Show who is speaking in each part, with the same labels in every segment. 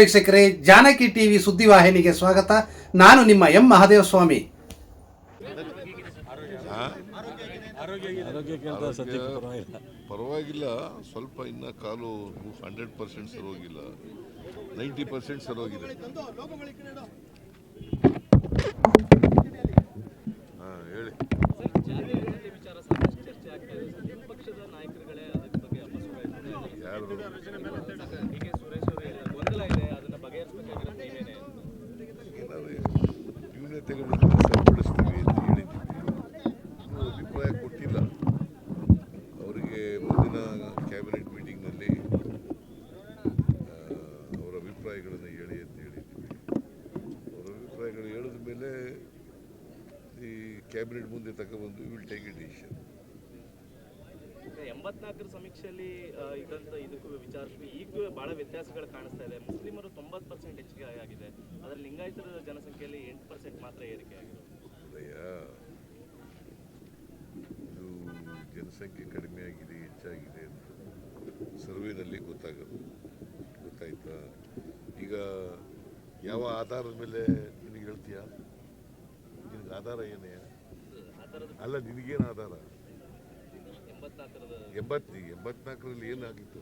Speaker 1: ವೀಕ್ಷಕರೇ, ಜಾನಕಿ ಟಿವಿ ಸುದ್ದಿವಾಹಿನಿಗೆ ಸ್ವಾಗತ. ನಾನು ನಿಮ್ಮ ಎಂ ಮಹಾದೇವಸ್ವಾಮಿ.
Speaker 2: ಪರವಾಗಿಲ್ಲ,
Speaker 3: ಸ್ವಲ್ಪ ಇನ್ನ ಕಾಲು ಹಂಡ್ರೆಡ್ ಪರ್ಸೆಂಟ್ ಸರೋಗಿಲ್ಲ. ನೈಂಟಿ ಪರ್ಸೆಂಟ್ ಸರೋಗಿದೆ. ಹೇಳಿ. ನ್ಯೂನತೆಗಳನ್ನು ಸರಿಪಡಿಸ್ತೀವಿ ಅಂತ ಹೇಳಿದ್ದೀವಿ. ಇನ್ನೂ ಅಭಿಪ್ರಾಯ ಕೊಟ್ಟಿಲ್ಲ. ಅವರಿಗೆ ಮುಂದಿನ ಕ್ಯಾಬಿನೆಟ್ ಮೀಟಿಂಗ್ನಲ್ಲಿ ಅವರ ಅಭಿಪ್ರಾಯಗಳನ್ನು ಹೇಳಿ ಅಂತ ಹೇಳಿದ್ದೀವಿ. ಅವರ ಅಭಿಪ್ರಾಯಗಳು ಹೇಳಿದ ಮೇಲೆ ಈ ಕ್ಯಾಬಿನೆಟ್ ಮುಂದೆ ತಗೊಬಂದು ವಿಲ್ ಟೇಕ್ ಎ ಡಿಸಿಷನ್
Speaker 4: ಎಂಬತ್ನಾಲ್ಕರ ಸಮೀಕ್ಷೆಯಲ್ಲಿ ಆ, ಇದ್ದಂತ ಈಗ ಬಹಳ ವ್ಯತ್ಯಾಸಗಳು ಕಾಣಿಸ್ತಾ ಇದೆ. ಮುಸ್ಲಿಮರು ತೊಂಬತ್ತು ಪರ್ಸೆಂಟ್ ಹೆಚ್ಚಿಗೆ ಆಗಿದೆ. ಆದರೆ ಲಿಂಗಾಯತರ ಜನಸಂಖ್ಯೆಯಲ್ಲಿ ಎಂಟು ಪರ್ಸೆಂಟ್ ಮಾತ್ರ ಏರಿಕೆ ಆಗಿದೆ.
Speaker 3: ಇದು ಜನಸಂಖ್ಯೆ ಕಡಿಮೆ ಆಗಿದೆ ಹೆಚ್ಚಾಗಿದೆ ಅಂತ ಸರ್ವೇನಲ್ಲಿ ಗೊತ್ತಾಗೋದು ಗೊತ್ತಾಯ್ತಾ? ಈಗ ಯಾವ ಆಧಾರದ ಮೇಲೆ ನಿನಗೆ ಹೇಳ್ತೀಯ? ನಿನಗೆ ಆಧಾರ ಏನೇ? ಅಲ್ಲ ನಿನಗೇನು ಆಧಾರ?
Speaker 4: ಎಂಬತ್ನಾಲ್ಕರದ
Speaker 3: ಎಂಬತ್ತು ಎಂಬತ್ನಾಲ್ಕರಲ್ಲಿ ಏನಾಗಿತ್ತು?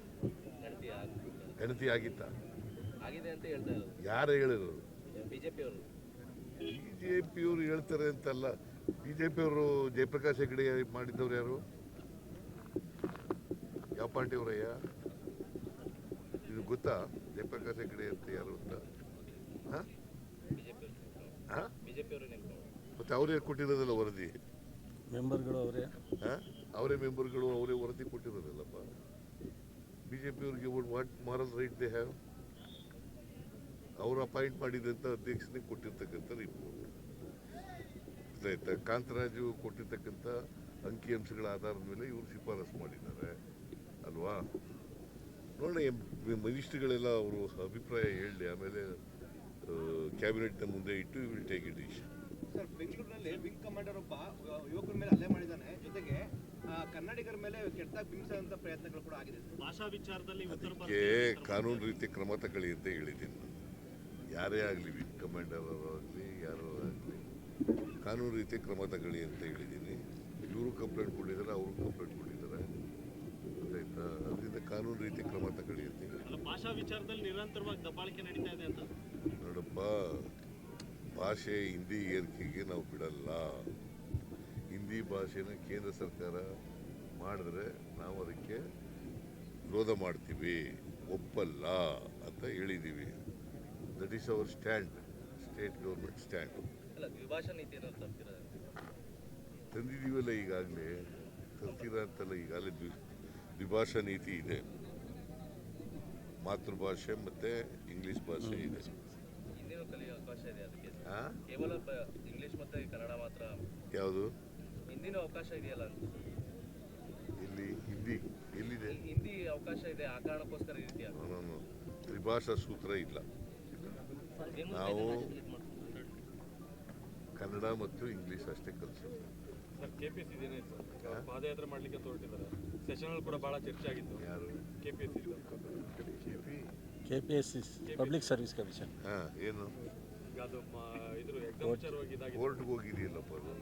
Speaker 4: ಗಣತಿ
Speaker 3: ಆಗಿತ್ತ? ಯಾರು ಹೇಳಿರೋದು
Speaker 4: ಬಿಜೆಪಿ ಅವರು
Speaker 3: ಬಿ ಜೆ ಪಿಯವರು ಹೇಳ್ತಾರೆ ಅಂತಲ್ಲ ಬಿ ಜೆ ಪಿಯವರು ಜಯಪ್ರಕಾಶ್ ಹೆಗಡೆ ಮಾಡಿದ್ದವ್ರು ಯಾರು? ಯಾವ ಪಾರ್ಟಿಯವರಯ್ಯ ಇದು ಗೊತ್ತಾ ಜಯಪ್ರಕಾಶ್ ಹೆಗಡೆ ಅಂತ ಯಾರು ಅಂತ? ಹಾಂ?
Speaker 4: ಬಿಜೆಪಿ ಅವರು ಬಿಜೆಪಿ ಅವರು ನೆನ್ಕೊಂಡು
Speaker 3: ಮತ್ತೆ ಅವರೇ ಕೊಟ್ಟಿರೋದಲ್ಲ ವರದಿ?
Speaker 2: ಮೆಂಬರ್ಗಳು ಅವರೇ.
Speaker 3: ಹಾಂ? ಅವರೇ ಮೆಂಬರ್ಗಳು ಅವರೇ ವರದಿ ಕೊಟ್ಟಿರೋದಲ್ಲಪ್ಪ. B J ಪಿಯವ್ರಿಗೆ what moral right they have ಅವರು ಅಪಾಯಿಂಟ್ ಮಾಡಿದಂಥ ಅಧ್ಯಕ್ಷನಿಗೆ ಕೊಟ್ಟಿರ್ತಕ್ಕಂಥ ರಿಪೋರ್ಟ್ ಆಯ್ತಾ ಕಾಂತರಾಜು ಕೊಟ್ಟಿರ್ತಕ್ಕಂಥ ಅಂಕಿಅಂಶಗಳ ಆಧಾರದ ಮೇಲೆ ಇವರು ಶಿಫಾರಸು ಮಾಡಿದ್ದಾರೆ, ಅಲ್ವಾ? ನೋಡೋಣ ಮಿನಿಸ್ಟ್ರಿಗಳೆಲ್ಲ ಅವರು ಅಭಿಪ್ರಾಯ ಹೇಳಿ ಆಮೇಲೆ ಕ್ಯಾಬಿನೆಟ್ನ ಮುಂದೆ ಇಟ್ಟು will take it decision
Speaker 5: sir ಬೆಂಗಳೂರಿನಲ್ಲಿ ವಿಂಗ್ ಕಮಾಂಡರ್ ಒಬ್ಬ ಯುವಕರ ಮೇಲೆ ಹಲ್ಲೆ ಮಾಡಿದ್ದಾನೆ. ಜೊತೆಗೆ ಆ, ಕನ್ನಡಿಗರ ಮೇಲೆ ಕೆಟ್ಟದಾಗಿ ಬಿಂಬಿಸುವಂತ ಪ್ರಯತ್ನಗಳು ಕೂಡ ಆಗಿದೆ
Speaker 4: ಭಾಷಾ ವಿಚಾರದಲ್ಲಿ
Speaker 3: ಅದಕ್ಕೆ ಕಾನೂನು ರೀತಿ ಕ್ರಮ ತಗೊಳ್ಳಿ ಅಂತ ಹೇಳಿದ್ದೀನಿ ನಾನು. ಯಾರೇ ಆಗಲಿ ವಿಂಗ್ ಕಮಾಂಡರ್ ಆಗಲಿ ಯಾರೋ ಆಗಲಿ ಕಾನೂನು ರೀತಿ ಕ್ರಮ ತಗೊಳ್ಳಿ ಅಂತ ಹೇಳಿದ್ದೀನಿ. ಇವರು ಕಂಪ್ಲೇಂಟ್ ಕೊಟ್ಟಿದ್ದಾರೆ ಅವರು ಕಂಪ್ಲೇಂಟ್ ಕೊಟ್ಟಿದ್ದಾರೆ. ಗೊತ್ತಾಯ್ತಾ? ಅದರಿಂದ ಕಾನೂನು ರೀತಿ ಕ್ರಮ ತಗೊಳ್ಳಿ ಅಂತ ಹೇಳಿ
Speaker 4: ಭಾಷಾ ವಿಚಾರದಲ್ಲಿ ನಿರಂತರವಾಗಿ ದಬ್ಬಾಳಿಕೆ ನಡೀತಾ ಇದೆ ಅಂತ.
Speaker 3: ನೋಡಪ್ಪ ಭಾಷೆ ಹಿಂದಿ ಏರಿಕೆಗೆ ನಾವು ಬಿಡಲ್ಲ. ಹಿಂದಿ ಭಾಷೆನ ಕೇಂದ್ರ ಸರ್ಕಾರ ಮಾಡಿದ್ರೆ ನಾವು ಅದಕ್ಕೆ ವಿರೋಧ ಮಾಡ್ತೀವಿ. ಒಪ್ಪಲ್ಲ ಅಂತ ಹೇಳಿದ್ದೀವಿ that is our stand state government stand ತಂದಿದ್ದೀವಲ್ಲ ಈಗಾಗಲೇ. ತರ್ತೀರ ಅಂತಲ್ಲ ಈಗಾಗಲೇ ದ್ವಿ ದ್ವಿಭಾಷಾ ನೀತಿ ಇದೆ. ಮಾತೃಭಾಷೆ ಮತ್ತು ಇಂಗ್ಲೀಷ್ ಭಾಷೆ ಇದೆ.
Speaker 4: ಕಲಿಯೋ ಅವಕಾಶ ಇದೆ ಅದಕ್ಕೆ. ಕೇವಲ ಇಂಗ್ಲಿಷ್ ಮತ್ತೆ ಕನ್ನಡ ಮಾತ್ರ.
Speaker 3: ಯಾವುದು?
Speaker 4: ಹಿಂದಿನ ಅವಕಾಶ ಇದೆಯಲ್ಲ
Speaker 3: ಇಲ್ಲಿ ಹಿಂದಿ ಎಲ್ಲಿದೆ?
Speaker 4: ಹಿಂದಿ ಅವಕಾಶ ಇದೆ ಆ ಕಾರಣಕ್ಕೋಸ್ಕರ
Speaker 3: ಇದೆಯಾ ತ್ರಿಭಾಷಾ ಸೂತ್ರ ಇಲ್ಲ. ನಾವು ಕನ್ನಡ ಮತ್ತು ಇಂಗ್ಲಿಷ್ ಅಷ್ಟೇ ಕಲಿಸೋದು
Speaker 6: ಸರ್ ಪಿ ಏನಾಯ್ತು ಸರ್? ಪಾದಯಾತ್ರೆ ಮಾಡ್ಲಿಕ್ಕೆ ಹೊರಟಿದ್ದಾರೆ. ಸೆಷನ್ ಕೂಡ ಬಹಳ ಚರ್ಚೆ ಆಗಿತ್ತು.
Speaker 3: ಯಾರು? K P
Speaker 2: K P S C public service commission
Speaker 3: ಹಾಂ ಏನು? ಕೋರ್ಟ್ಗೆ ಹೋಗಿದೆಯಲ್ಲಪ್ಪ ಅದು?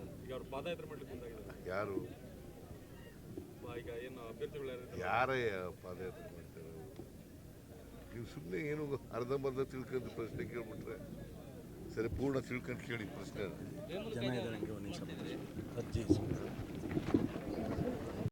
Speaker 3: ಯಾರು?
Speaker 6: ಯಾರೇ
Speaker 3: ಪಾದಯಾತ್ರೆ ಮಾಡ್ತಾರೆ ನೀವು ಸುಮ್ಮನೆ ಏನು ಅರ್ಧಂಬರ್ಧ ತಿಳ್ಕೊಂಡು ಪ್ರಶ್ನೆ ಕೇಳ್ಬಿಟ್ರೆ ಸರಿ ಪೂರ್ಣ ತಿಳ್ಕೊಂಡು ಕೇಳಿ ಪ್ರಶ್ನೆ.
Speaker 2: ಜನ ಇದ್ದಾರೆ ಅರ್ಜಿ.